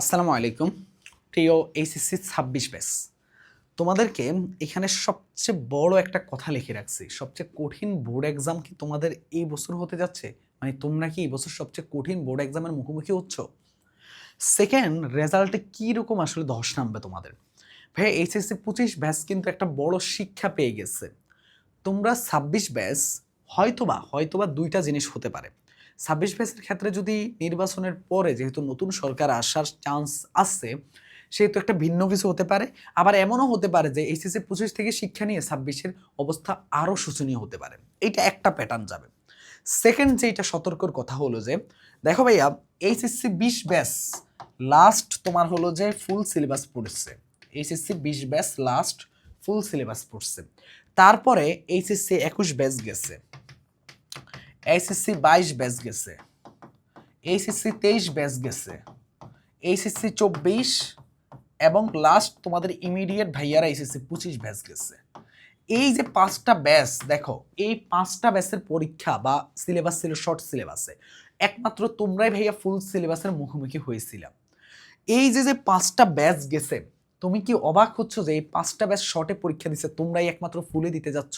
আসসালামু আলাইকুম। প্রিয় এইচএসসি ছাব্বিশ ব্যাস, তোমাদেরকে এখানে সবচেয়ে বড় একটা কথা লিখে রাখছি। সবচেয়ে কঠিন বোর্ড এক্সাম কি তোমাদের এই বছর হতে যাচ্ছে? মানে তোমরা কি এই বছর সবচেয়ে কঠিন বোর্ড এক্সামের মুখোমুখি হচ্ছ? সেকেন্ড রেজাল্টে কী রকম আসলে ধস নামবে তোমাদের? ভাই এইচএসসি পঁচিশ ব্যাস কিন্তু একটা বড় শিক্ষা পেয়ে গেছে। তোমরা ছাব্বিশ ব্যাস হয়তোবা হয়তোবা দুইটা জিনিস হতে পারে। ছাব্বিশ ব্যাসের ক্ষেত্রে যদি নির্বাচনের পরে যেহেতু নতুন সরকার আসার চান্স আসছে সেহেতু একটা ভিন্ন কিছু হতে পারে। আবার এমনও হতে পারে যে এইচএসসি পঁচিশ থেকে শিক্ষা নিয়ে ছাব্বিশের অবস্থা আরও শোচনীয় হতে পারে। এইটা একটা প্যাটার্ন যাবে। সেকেন্ড যেটা সতর্কর কথা হলো যে, দেখো ভাইয়া, এইচএসসি বিশ ব্যাস লাস্ট তোমার হলো যে ফুল সিলেবাস পড়ছে। এইচএসসি বিশ ব্যাস লাস্ট ফুল সিলেবাস পড়ছে। তারপরে এইচএসসি একুশ ব্যাচ গেছে। এইচএসসি বাইশ ব্যাচ গেছে। এইচএসসি তেইশ ব্যাচ গেছে। এইচএসসি চব্বিশ এবং লাস্ট তোমাদের ইমিডিয়েট ভাইয়ারা এইচএসসি পঁচিশ ব্যাচ গেছে। এই যে পাঁচটা ব্যাচ দেখো, এই পাঁচটা ব্যাচের পরীক্ষা বা সিলেবাস ছিল শর্ট সিলেবাসে একমাত্র তোমরাই ভাইয়া ফুল সিলেবাসের মুখোমুখি হয়েছিলাম। এই যে যে পাঁচটা ব্যাচ গেছে, তুমি কি অবাক হচ্ছ যে এই পাঁচটা ব্যাচ শর্টে পরীক্ষা দিচ্ছে তোমরাই একমাত্র ফুলে দিতে যাচ্ছ?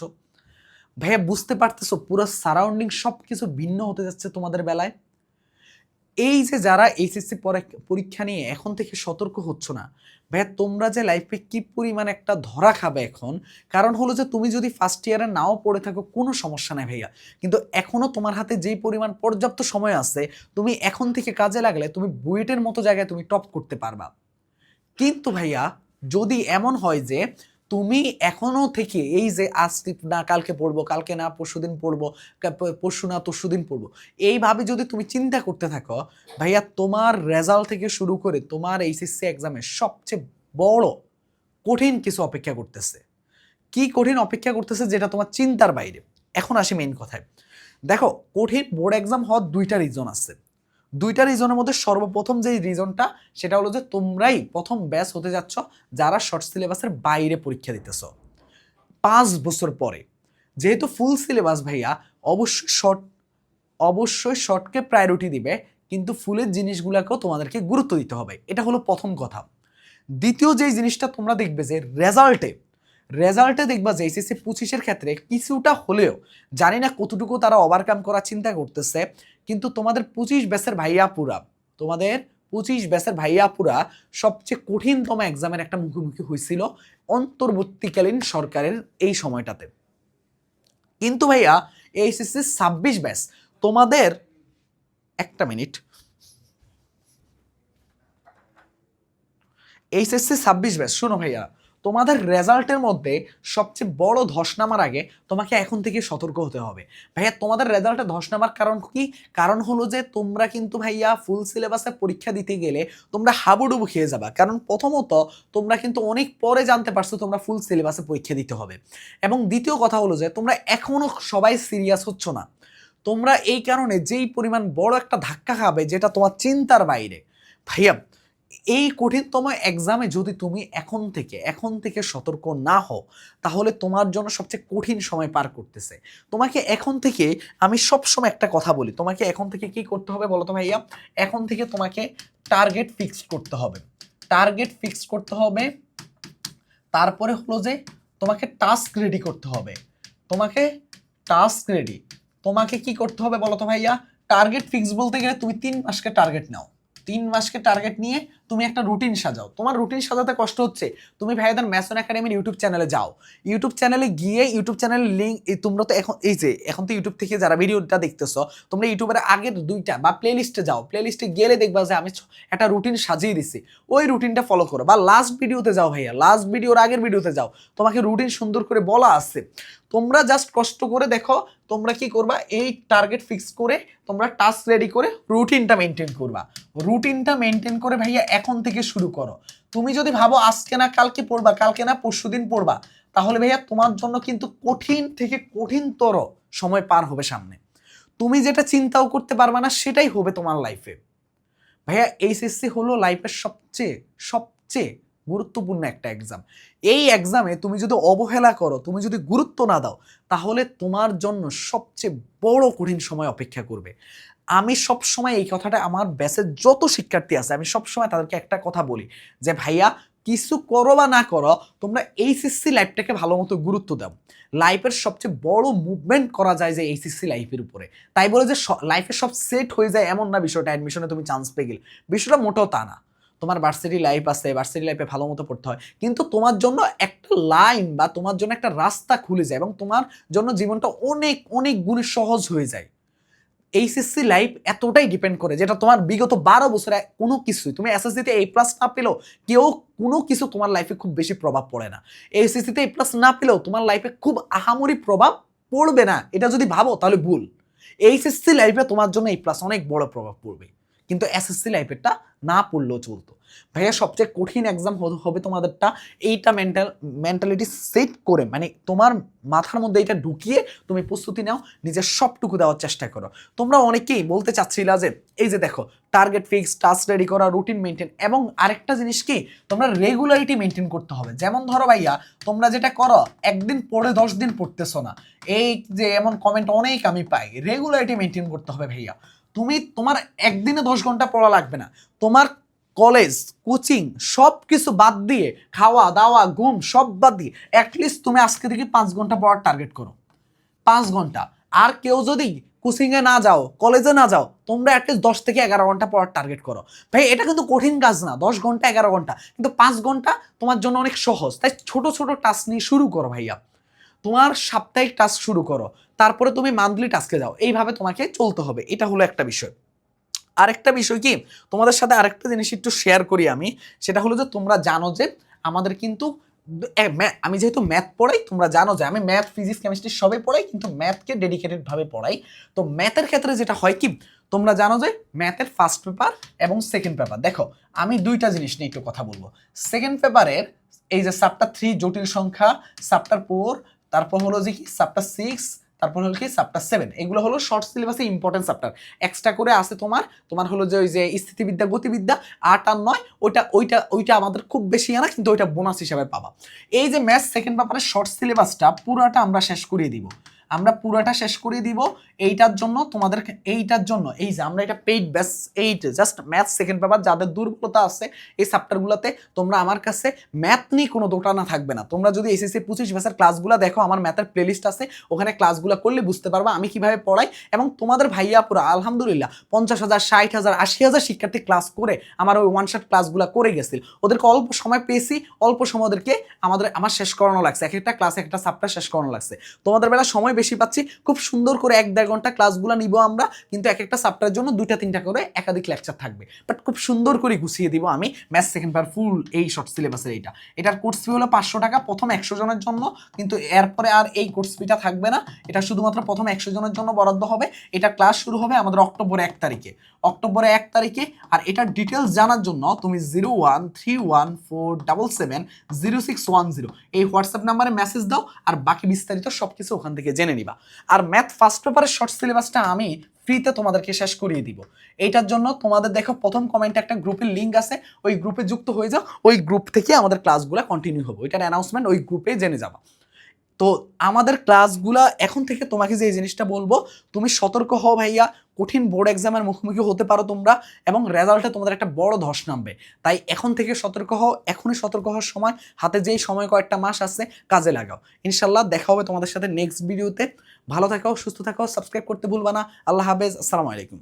ভাইয়া, বুঝতে পারতেছো, পুরো সারাউন্ডিং সব কিছু ভিন্ন হতে যাচ্ছে তোমাদের বেলায়? এই যে যারা এইচএসসি পরীক্ষা নিয়ে এখন থেকে সতর্ক হচ্ছ না, ভাইয়া, তোমরা যে লাইফে কি পরিমাণ একটা ধরা খাবে এখন? কারণ হলো যে তুমি যদি ফার্স্ট ইয়ারে নাও পড়ে থাকো, কোনো সমস্যা নাই ভাইয়া। কিন্তু এখনও তোমার হাতে যেই পরিমাণ পর্যাপ্ত সময় আছে, তুমি এখন থেকে কাজে লাগলে তুমি বুয়েটের মতো জায়গায় তুমি টপ করতে পারবা। কিন্তু ভাইয়া, যদি এমন হয় যে তুমি এখনও থেকে এই যে আজ না, কালকে পড়ব, কালকে না পরশুদিন পড়ব পরশু না তরশুদিন পড়ব, এইভাবে যদি তুমি চিন্তা করতে থাকো, ভাইয়া তোমার রেজাল্ট থেকে শুরু করে তোমার এইচএসসি এক্সামে সবচেয়ে বড় কঠিন কিছু অপেক্ষা করতেছে। কি কঠিন অপেক্ষা করতেছে যেটা তোমার চিন্তার বাইরে? এখন আসি মেইন কথায়। দেখো, কঠিন বোর্ড এক্সাম হওয়ার দুইটা রিজন আছে। দুইটা রিজনের মধ্যে সর্বপ্রথম যে রিজনটা সেটা হলো যে তোমরাই প্রথম ব্যাচ হতে যাচ্ছ যারা শর্ট সিলেবাসের বাইরে পরীক্ষা দিতেছ। পাঁচ বছর পরে। যেহেতু ফুল সিলেবাস ভাইয়া, অবশ্যই শর্ট অবশ্যই শর্টকে প্রায়োরিটি দিবে, কিন্তু ফুলের জিনিসগুলোকেও তোমাদেরকে গুরুত্ব দিতে হবে। এটা হলো প্রথম কথা। দ্বিতীয় যেই জিনিসটা তোমরা দেখবে যে রেজাল্টে রেজাল্টে দেখবা যে এইচএসসি পঁচিশের ক্ষেত্রে কিছুটা হলেও, জানি না কতটুকু তারা ওভারকাম করার চিন্তা করতেছে কিন্তু তোমাদের পঁচিশ ব্যাসের ভাইয়াপুরা, তোমাদের পঁচিশ ব্যাসের ভাইয়াপুরা সবচেয়ে কঠিনতম এক্সামের একটা মুখোমুখি হয়েছিল অন্তর্বর্তীকালীন সরকারের এই সময়টাতে। কিন্তু ভাইয়া এইচএসসি ছাব্বিশ ব্যাস তোমাদের একটা মিনিট। এইচএসসি ছাব্বিশ ব্যাস শোনো ভাইয়া তোমাদের রেজাল্টের মধ্যে সবচেয়ে বড় ধস নামার আগে তোমাকে এখন থেকে সতর্ক হতে হবে। ভাইয়া, তোমাদের রেজাল্টে ধস নামার কারণ কি? কারণ হলো যে, তোমরা কিন্তু ভাইয়া ফুল সিলেবাসে পরীক্ষা দিতে গেলে তোমরা হাবুডুবু খেয়ে যাবা। কারণ প্রথমত তোমরা কিন্তু অনেক পরে জানতে পারছ তোমরা ফুল সিলেবাসে পরীক্ষা দিতে হবে। এবং দ্বিতীয় কথা হলো যে, তোমরা এখনও সবাই সিরিয়াস হচ্ছ না। তোমরা এই কারণে যেই পরিমাণ বড় একটা ধাক্কা খাবে যেটা তোমার চিন্তার বাইরে। ভাইয়া এই কঠিনতম এক্সামে যদি তুমি এখন থেকে এখন থেকে সতর্ক না হও, তাহলে তোমার জন্য সবচেয়ে কঠিন সময় পার করতেছে। তোমাকে এখন থেকে আমি সব সময় একটা কথা বলি, তোমাকে এখন থেকে কি করতে হবে বলো তো ভাইয়া? এখন থেকে তোমাকে টার্গেট ফিক্স করতে হবে। টার্গেট ফিক্স করতে হবে, তারপরে হলো যে তোমাকে টাস্ক রেডি করতে হবে। তোমাকে টাস্ক রেডি তোমাকে কি করতে হবে বলো তো ভাইয়া? টার্গেট ফিক্স বলতে গেলে তুমি তিন মাসকে টার্গেট নাও। তিন মাসকে টার্গেট নিয়ে তুমি একটা রুটিন সাজাও। তোমার রুটিন সাজাতে কষ্ট হচ্ছে। তুমি ভাইয়াদের ম্যাসন একাডেমির ইউটিউব চ্যানেলে যাও। ইউটিউব চ্যানেলে গিয়ে ইউটিউব চ্যানেলের লিঙ্ক তোমরা তো এখন, এই যে, এখন তো ইউটিউব থেকে যারা ভিডিওটা দেখতেছো, তোমরা ইউটিউবের আগের দুইটা বা প্লে লিস্টে যাও। প্লে লিস্টে গেলে দেখবা যে আমি একটা রুটিন সাজিয়ে দিছি। ওই রুটিনটা ফলো করো। বা লাস্ট ভিডিওতে যাও ভাইয়া। লাস্ট ভিডিওর আগের ভিডিওতে যাও। তোমাকে রুটিন সুন্দর করে বলা আছে। তোমরা জাস্ট কষ্ট করে দেখো, তোমরা কি করবা? এই টার্গেট ফিক্স করে তোমরা টাস্ক রেডি করে রুটিনটা মেনটেন করবা। রুটিনটা মেনটেন করে ভাইয়া এখন থেকে শুরু করো। তুমি যদি ভাবো, আজকে না, কালকে পড়বা, কালকে না, পরশু দিন পড়বা, তাহলে ভাইয়া তোমার জন্য কিন্তু কঠিন থেকে কঠিনতর সময় পার হবে সামনে। তুমি যেটা চিন্তাও করতে পারবা না, সেটাই হবে তোমার লাইফে ভাইয়া এইচএসসি হলো লাইফের সবচেয়ে সবচেয়ে গুরুত্বপূর্ণ একটা এক্সাম এই এক্সামে তুমি যদি অবহেলা করো, তুমি যদি গুরুত্ব না দাও, তাহলে তোমার জন্য সবচেয়ে বড় কঠিন সময় অপেক্ষা করবে। আমি সব সময় এই কথাটা আমার ব্যাসের যত শিক্ষার্থী আছে, আমি সব সময় তাদেরকে একটা কথা বলি যে, ভাইয়া, কিছু করো বা না করো, তোমরা এইচএসসি লাইফটাকে ভালো মতো গুরুত্ব দাও। লাইফের সবচেয়ে বড় মুভমেন্ট করা যায় যে, এইচএসসি লাইফের উপরে। তাই বলে যে লাইফে সব সেট হয়ে যায় এমন না বিষয়টা অ্যাডমিশনে তুমি চান্স পেয়ে গেলে। বিষয়টা মোটেও তা না। তোমার ভার্সিটি লাইফ আছে ভার্সিটি লাইফে ভালো মতো পড়তে হয়। কিন্তু তোমার জন্য একটা লাইন বা তোমার জন্য একটা রাস্তা খুলে যায় এবং তোমার জন্য জীবনটা অনেক অনেক গুণে সহজ হয়ে যায়। এইচএসসি লাইফ এতটাই ডিপেন্ড করে, যেটা তোমার বিগত বারো বছরে কোনো কিছুই, তুমি এসএসসিতে এই প্লাস না পেলেও কেউ কোনো কিছু তোমার লাইফে খুব বেশি প্রভাব পড়ে না। এইচএসসিতে এই প্লাস না পেলেও তোমার লাইফে খুব আহামরি প্রভাব পড়বে না, এটা যদি ভাবো তাহলে ভুল। এইচএসসি লাইফে তোমার জন্য এই প্লাস অনেক বড় প্রভাব পড়বে, কিন্তু এসএসসি লাইফেরটা না পড়লেও চলতো। ভাইয়া, সবচেয়ে কঠিন এক্সাম হবে তোমাদেরটা এইটা মেন্টাল মেন্টালিটি সেট করে মানে তোমার মাথার মধ্যে এটা ঢুকিয়ে তুমি প্রস্তুতি নাও, নিজের সবটুকু দেওয়ার চেষ্টা করো। তোমরা অনেকেই বলতে চাচ্ছিলা যে, এই যে দেখো টার্গেট ফিক্স টাস্ক রেডি করা রুটিন মেনটেন এবং আরেকটা জিনিস কি, তোমরা রেগুলারিটি মেনটেন করতে হবে। যেমন ধরো ভাইয়া, তোমরা যেটা করো, একদিন পরে দশ দিন পড়তেছো না। এই যে এমন কমেন্ট অনেক আমি পাই রেগুলারিটি মেনটেন করতে হবে ভাইয়া। তুমি তোমার একদিনে দশ ঘণ্টা পড়া লাগবে না। তোমার কলেজ কোচিং সব কিছু বাদ দিয়ে খাওয়া, দাওয়া, ঘুম সব বাদ দিয়ে অ্যাটলিস্ট তুমি আজকে থেকে পাঁচ ঘণ্টা পড়ার টার্গেট করো। পাঁচ ঘণ্টা। আর কেউ যদি কোচিংয়ে না যাও কলেজে না যাও, তোমরা অ্যাটলিস্ট দশ থেকে এগারো ঘণ্টা পড়ার টার্গেট করো। ভাই, এটা কিন্তু কঠিন কাজ না, দশ ঘণ্টা, এগারো ঘণ্টা। কিন্তু পাঁচ ঘণ্টা তোমার জন্য অনেক সহজ। তাই ছোট ছোট টাস্ক নিয়ে শুরু করো ভাইয়া। তোমার সাপ্তাহিক টাস্ক শুরু করো। তারপরে তুমি মান্থলি টাস্কে যাও। এইভাবে তোমাকে চলতে হবে। এটা হলো একটা বিষয়। আরেকটা বিষয় কি? তোমাদের সাথে আরেকটা জিনিস একটু শেয়ার করি আমি। সেটা হলো যে, তোমরা জানো যে, আমাদের কিন্তু আমি যেহেতু ম্যাথ পড়াই, তোমরা জানো যে, আমি ম্যাথ ফিজিক্স কেমিস্ট্রি সবে পড়াই, কিন্তু ম্যাথকে ডেডিকেটেডভাবে পড়াই। তো ম্যাথের ক্ষেত্রে যেটা হয় কি? তোমরা জানো যে ম্যাথের ফার্স্ট পেপার এবং সেকেন্ড পেপার দেখো, আমি দুইটা জিনিস নিয়ে একটু কথা বলব। সেকেন্ড পেপারের এই যে সাপ্টার থ্রি জটিল সংখ্যা সাপ্টার ফোর তারপর হলো যে কি? সাপ্টার সিক্স তারপর হলো কি? চাপ্টার সেভেন এগুলো হলো শর্ট সিলেবাসে ইম্পর্টেন্ট চাপ্টার এক্সট্রা করে আছে তোমার তোমার হলো যে ওই যে স্থিতিবিদ্যা, গতিবিদ্যা, আট আর নয়, ওইটা ওইটা ওইটা আমাদের খুব বেশি আনা, কিন্তু ওইটা বোনাস হিসাবে পাবা। এই যে ম্যাথ সেকেন্ড পেপারের শর্ট সিলেবাসটা পুরোটা আমরা শেষ করিয়ে দিব। আমরা পুরোটা শেষ করে দিব। এইটার জন্য তোমাদের এইটার জন্য, এই যে আমরা এটা paid batch eight just math second paper যাদের দুর্বলতা আছে, এই চ্যাপ্টারগুলোতে তোমরা আমার কাছে ম্যাথ নিয়ে কোনো দোটানা থাকবে না। তোমরা যদি এসএসসি পঁচিশ ব্যাসের ক্লাসগুলো দেখো, আমার ম্যাথের প্লেলিস্ট আছে, ওখানে ক্লাসগুলো করলে বুঝতে পারবা আমি কীভাবে পড়াই এবং তোমাদের ভাইয়া পুরো, আলহামদুলিল্লাহ, পঞ্চাশ হাজার, ষাট হাজার, আশি হাজার শিক্ষার্থী ক্লাস করে আমার ওই ওয়ান শট ক্লাসগুলো করে গেছিল। ওদেরকে অল্প সময় পেয়েছি, অল্প সময় ওদেরকে আমাদের, আমার শেষ করানো লাগছে। এক একটা ক্লাস একটা সাপ্টার শেষ করানো লাগছে। তোমাদের বেলা সময় বেশি পাচ্ছি। খুব সুন্দর করে এক দেড় ঘণ্টা ক্লাসগুলো নিব আমরা, কিন্তু এক একটা সাপ্টারের জন্য দুইটা, তিনটা করে একাধিক লেকচার থাকবে। বাট খুব সুন্দর করে গুছিয়ে দিব আমি ম্যাথ সেকেন্ড পার ফুল এই শর্ট সিলেবাসের এইটা। এটার কোর্স ফি হলো পাঁচশো টাকা প্রথম একশো জনের জন্য, কিন্তু এরপরে আর এই কোর্স ফিটা থাকবে না। এটা শুধুমাত্র প্রথম একশো জনের জন্য বরাদ্দ হবে। এটা ক্লাস শুরু হবে আমাদের অক্টোবর এক তারিখে। অক্টোবরে এক তারিখে, আর এটার ডিটেলস জানার জন্য তুমি zero one three one four double seven zero six one zero এই হোয়াটসঅ্যাপ নাম্বারে মেসেজ দাও, আর বাকি বিস্তারিত সব কিছু ওখান থেকে জেনে নিবা। আর ম্যাথ ফার্স্ট পেপারের শর্ট সিলেবাসটা আমি ফ্রিতে তোমাদেরকে শেষ করিয়ে দিব। এইটার জন্য তোমাদের দেখো প্রথম কমেন্টে একটা গ্রুপের লিঙ্ক আছে, ওই গ্রুপে যুক্ত হয়ে যাও, ওই গ্রুপ থেকে আমাদের ক্লাসগুলো কন্টিনিউ হবে। ওইটার অ্যানাউন্সমেন্ট ওই গ্রুপে জেনে যাবা। তো আমাদের ক্লাসগুলা এখন থেকে তোমাকে যে এই জিনিসটা বলব, তুমি সতর্ক হও ভাইয়া, কঠিন বোর্ড এক্সামের মুখোমুখি হতে পারো তোমরা এবং রেজাল্টে তোমাদের একটা বড় ধস নামবে। তাই এখন থেকে সতর্ক হও, এখনই সতর্ক হওয়ার সময়, হাতে যেই সময় কয়েকটা মাস আছে, কাজে লাগাও। ইনশাল্লাহ দেখা হবে তোমাদের সাথে নেক্সট ভিডিওতে ভালো থাকো, সুস্থ থাকো সাবস্ক্রাইব করতে ভুলবা না। আল্লাহ হাফেজ, আসসালামু আলাইকুম।